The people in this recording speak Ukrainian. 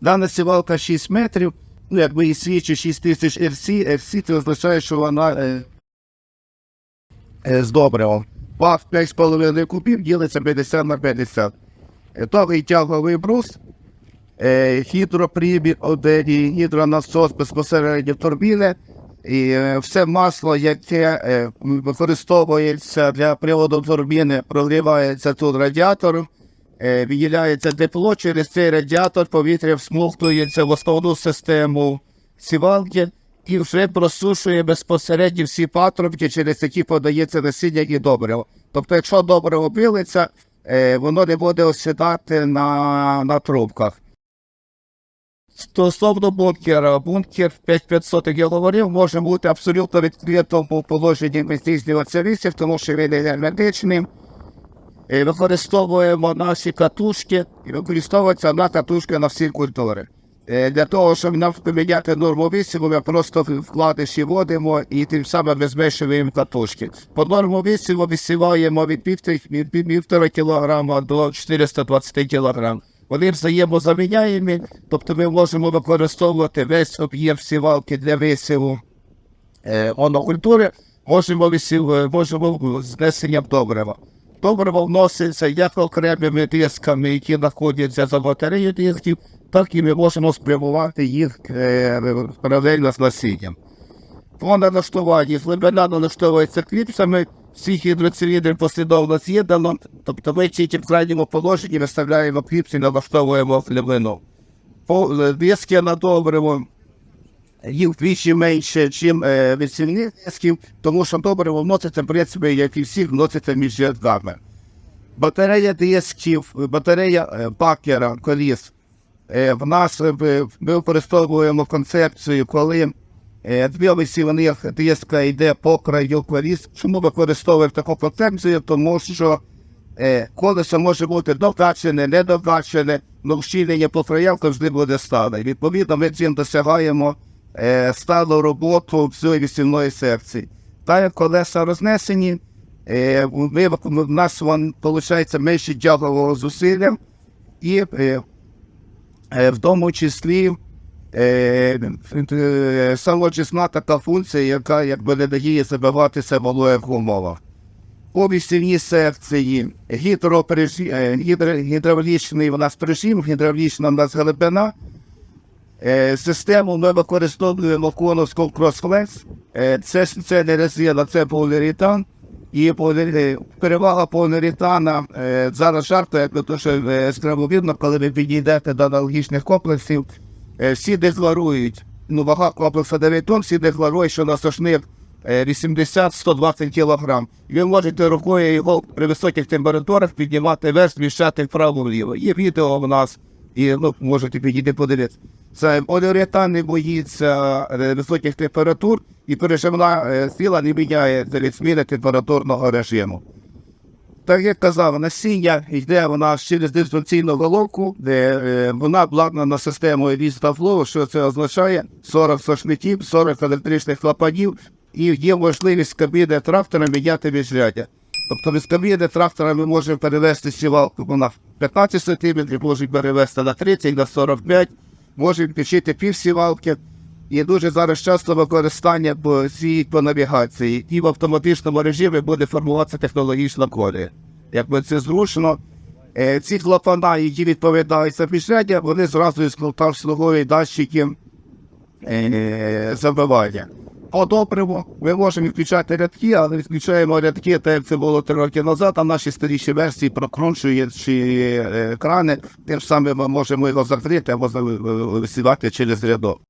Дана сівалка 6 метрів, ну якби і свідчить 6 тисяч RC, RC це означає, що вона е, е, з добривом. Бак 5,5 кубів ділиться 50 на 50. Е, Того тяговий брус, е, гідроприбір, один, і гідронасос безпосередньо турбіни, і е, все масло, яке е, використовується для приводу турбіни, проливається тут радіатором, е, виділяється тепло, через цей радіатор повітря всмоктується в основну систему сівалки і вже просушує безпосередньо всі патрубки, через які подається насіння і добриво. Тобто, якщо добриво пилиться, е, воно не буде осідати на, на трубках. Стосовно бункера, бункер 5500, як я говорив, може бути абсолютно відкритим у положенні здійснюватися рисів, тому що він є герметичним. Е, Використовуємо наші катушки і використовується одна катушка на всі культури. Е, Для того, щоб нам поміняти норму висіву, ми просто вкладиші вводимо і тим самим ми зменшуємо катушки. По норму висіву висіваємо від півтора кілограма до 420 кілограм. Вони взаємозаміняємі, тобто ми можемо використовувати весь об'єм сівалки для висіву е, монокультури, можемо, висів, е, можемо знесенням добрива. Добриво вноситься як окремими дисками, які знаходяться за батареєю дисків, так і ми можемо спрямувати їх е, паралельно з насінням. По налаштуванні глибина налаштовується кліпсами, всі гідроциліндри послідовно з'єднано, тобто ми тільки в крайньому положенні виставляємо кліпси і налаштовуємо глибину. По е, диски на їх вдвічі менше, ніж е, відсільних дисків, тому що добриво вноситься, в принципі, як і всі, вноситься між рядками. Батарея дисків, батарея е, бакера, коліс. Е, в нас ми використовуємо концепцію, коли дві висівних диска йде по краю коліс. Чому використовуємо таку концепцію? Тому що колесо може бути докачене, недокачене, але вщілення по краям завжди буде стале. Відповідно, ми цим досягаємо е, сталу роботу всієї вісівної секції. Так як колеса рознесені, е, ми, у нас виходить менше тягового зусилля і е, е, в тому числі е, е, самочисна така функція, яка якби не дає забиватися вологи в умовах. У вісільній секції гідропрежі- е, гідро, гідравлічний у нас прижим, гідравлічна у нас глибина. Е, Систему ми використовуємо коновську кросфлекс. Е, Це, це не резина, це поліуретан. І перевага поліуретана е, зараз жарто, як то, що видно, коли ви підійдете до аналогічних комплексів, всі декларують, ну вага комплексу 9 тонн, всі декларують, що на сошник е, 80-120 кг. Ви можете рукою його при високих температурах піднімати вверх, зміщати вправо-вліво. Є відео в нас, і ну, можете підійти подивитися. Це поліуретан не боїться е, високих температур і переживна е, сила не міняється від зміни температурного режиму. Так як казав, насіння йде вона через дистанційну головку, де е, вона обладнана системою віз що це означає 40 сошників, 40 електричних клапанів, і є можливість кабіни трактора міняти міжряддя. Тобто без кабіни трактора ми можемо перевести сівалку вона 15 см, можемо перевести на 30, на 45, можемо включити півсівалки. І дуже зараз часто використання по цій по навігації, і в автоматичному режимі буде формуватися технологічна коди. Якби це зручно, е, ці клапана, які відповідають за пішення, вони зразу там слугові датчики е, забивання. По добриву ми можемо відключати рядки, але відключаємо рядки, так як це було три роки назад, а наші старіші версії прокручуючи екрани, крани, тим самим ми можемо його закрити або за- висівати через рядок.